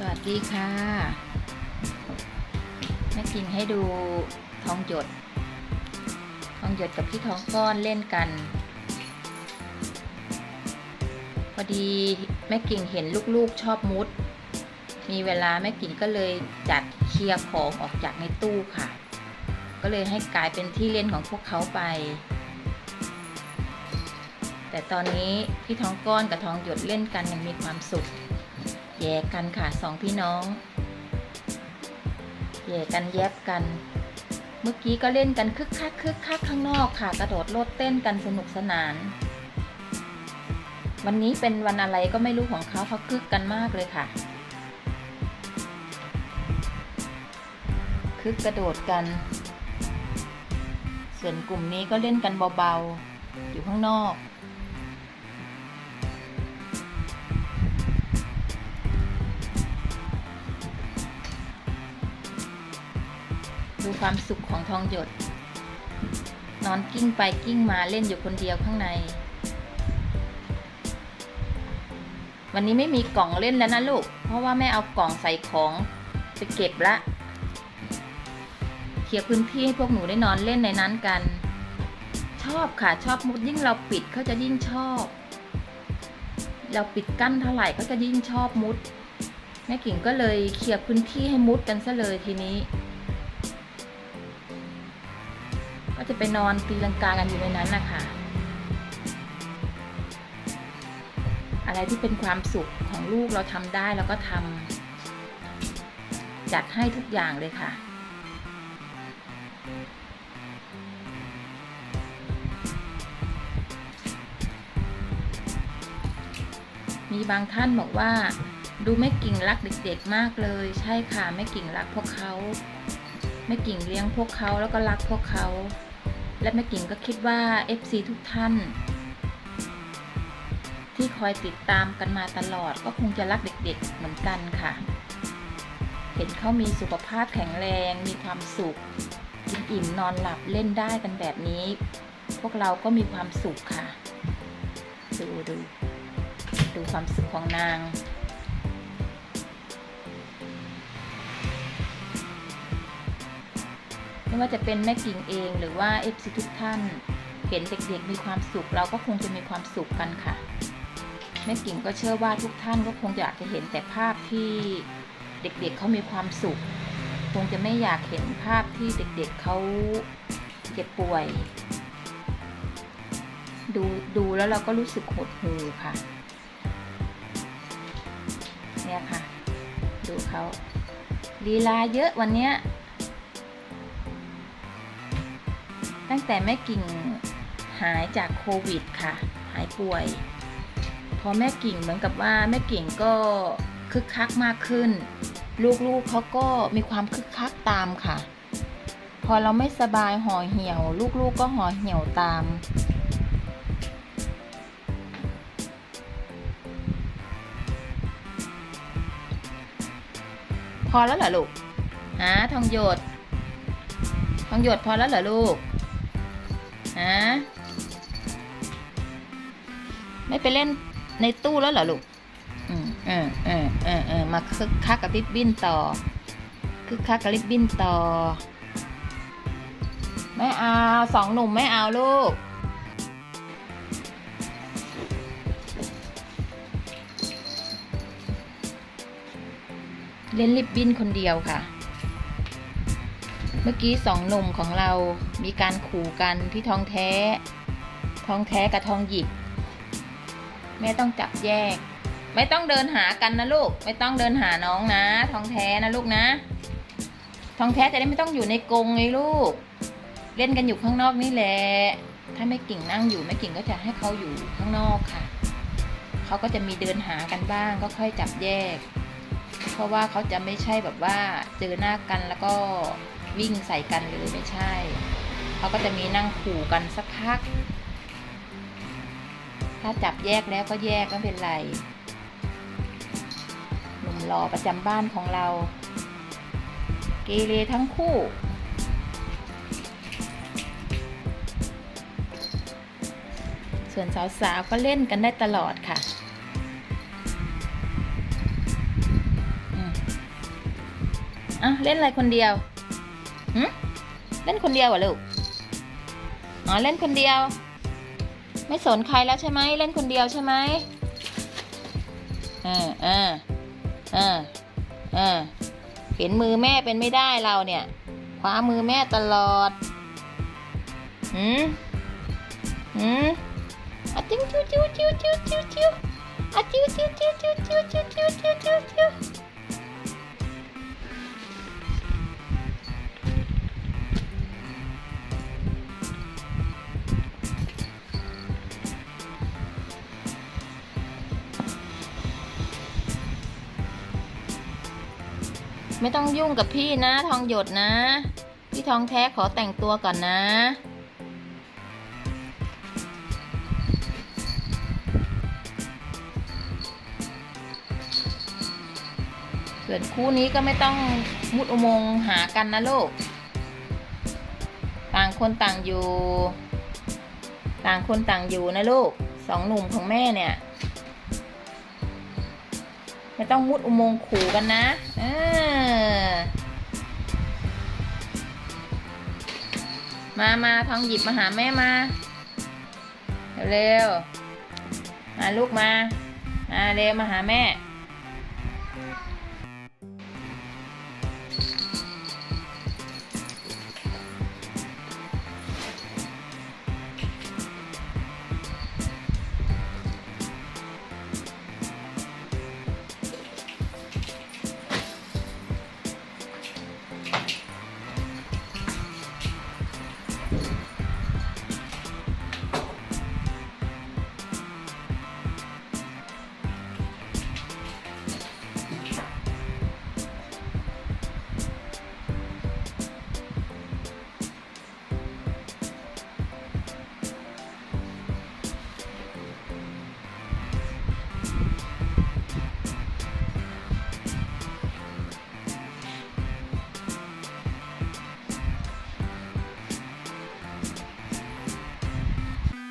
สวัสดีค่ะแม่กินให้ดูทองหยด ทองหยดกับพี่ทองก้อนเล่นกัน พอดีแม่กิ่งเห็นลูกๆชอบมุด มีเวลาแม่กิ่งก็เลยจัดเคลียร์ของออกจากในตู้ค่ะ ก็เลยให้กลายเป็นที่เล่นของพวกเขาไป แต่ตอนนี้พี่ท้องก้อนกับท้องหยดเล่นกันอยังมีความสุข แย่กันค่ะสองพี่น้อง แย่กันแยบกัน เมื่อกี้ก็เล่นกันคึกคักคึกคักข้างนอกค่ะ กระโดดโลดเต้นกันสนุกสนาน วันนี้เป็นวันอะไรก็ไม่รู้ของเขาเขาคึกกันมากเลยค่ะ คึกกระโดดกัน ส่วนกลุ่มนี้ก็เล่นกันเบาๆ อยู่ข้างนอก ดูความสุขของทองหยด นอนกิ้งไปกิ้งมาเล่นอยู่คนเดียวข้างใน วันนี้ไม่มีกล่องเล่นแล้วนะลูก เพราะว่าแม่เอากล่องใส่ของไปเก็บละ เคลียร์พื้นที่ให้พวกหนูได้นอนเล่นในนั้นกัน ชอบค่ะชอบมุดยิ่งเราปิดเขาจะยิ่งชอบ เราปิดกั้นเท่าไหร่เขาจะยิ่งชอบมุดแม่กิ่งก็เลยเคลียร์พื้นที่ให้มุดกันซะเลยทีนี้ จะไปนอนตีลังกากันอยู่ในนั้นนะคะอะไรที่เป็นความสุขของลูกเราทำได้เราก็ทำจัดให้ทุกอย่างเลยค่ะ มีบางท่านบอกว่า ดูแม่กิ่งรักเด็กๆมากเลย ใช่ค่ะแม่กิ่งรักพวกเขาแม่กิ่งเลี้ยงพวกเขาแล้วก็รักพวกเขา และแม่กิ่งก็คิดว่า FC ทุกท่าน ที่คอยติดตามกันมาตลอดก็คงจะรักเด็กๆเหมือนกันค่ะ เห็นเขามีสุขภาพแข็งแรง มีความสุขกินอิ่มนอนหลับเล่นได้กันแบบนี้ พวกเราก็มีความสุขค่ะ ดูดูดูความสุขของนาง ไม่ว่าจะเป็นแม่กิ่งเองหรือว่า FC ทุกท่าน เห็นเด็กๆมีความสุข เราก็คงจะมีความสุขกันค่ะ แม่กิ่งก็เชื่อว่าทุกท่านก็คงอยากจะเห็นแต่ภาพที่เด็กๆเเขามีความสุข คงจะไม่อยากเห็นภาพที่เด็กๆเขาเจ็บป่วย ดูดูแล้วเราก็รู้สึกหดหู่ค่ะ เนี่ยค่ะ ดูเขาลีลาเยอะวันเนี้ย ตั้งแต่แม่กิ่งหายจากโควิดค่ะ หายป่วย พอแม่กิ่งเหมือนกับว่าแม่กิ่งก็คึกคักมากขึ้น ลูกๆเขาก็มีความคึกคักตามค่ะ พอเราไม่สบายห่อเหี่ยว ลูกๆก็ห่อเหี่ยวตามพอแล้วเหรอลูกฮะทองหยด ทองหยดพอแล้วเหรอลูก ฮะไม่ไปเล่นในตู้แล้วเหรอลูก อืมเออเออเออเออมาคึกคักกับริบบิ้นต่อ คึกคักกับริบบิ้นต่อ ไม่เอาสองหนุ่มไม่เอาลูก เล่นริบบิ้นคนเดียวค่ะ มื่อกี้สองหนุ่มของเรามีการขู่กันที่ทองแท้ทองแท้กับทองหยิบ แม่ต้องจับแยก ไม่ต้องเดินหากันนะลูก ไม่ต้องเดินหาน้องนะทองแท้นะลูกนะทองแท้จะได้ไม่ต้องอยู่ในกรงไงลูก เล่นกันอยู่ข้างนอกนี่แหละ ถ้าแม่กิ่งนั่งอยู่แม่กิ่งก็จะให้เขาอยู่ข้างนอกค่ะ เขาก็จะมีเดินหากันบ้าง ก็ค่อยจับแยก เพราะว่าเขาจะไม่ใช่แบบว่าเจอหน้ากันแล้วก็ วิ่งใส่กันเลยไม่ใช่ เขาก็จะมีนั่งขู่กันสักพัก ถ้าจับแยกแล้วก็แยกไม่เป็นไร หนุ่มรอประจำบ้านของเรา เกเรทั้งคู่ส่วนสาวๆ ก็เล่นกันได้ตลอดค่ะ อะ เล่นอะไรคนเดียว เล่นคนเดียวเหรอลูก อ๋อเล่นคนเดียว ไม่สนใครแล้วใช่ไหมเล่นคนเดียวใช่ไหมออเออเออเออเห็นมือแม่เป็นไม่ได้เราเนี่ยคว้ามือแม่ตลอดหืมหืมอะจิ้วจิ้วจิ้วจิ้วจิ้วจิ้วจิ้วอะจิ้วจิ้วจิ้วจิ้วจิ้วจิ้วจิ้วจิ้ว ไม่ต้องยุ่งกับพี่นะ ทองหยดนะ พี่ทองแท้ขอแต่งตัวก่อนนะส่วนคู่นี้ก็ไม่ต้องมุดอุโมงค์หากันนะลูก ต่างคนต่างอยู่ ต่างคนต่างอยู่นะลูก สองหนุ่มของแม่เนี่ย ไม่ต้องมุดอุโมงค์ขู่กันนะมามาทองหยิบมาหาแม่มา เร็วๆมาลูกมา มาเร็วมาหาแม่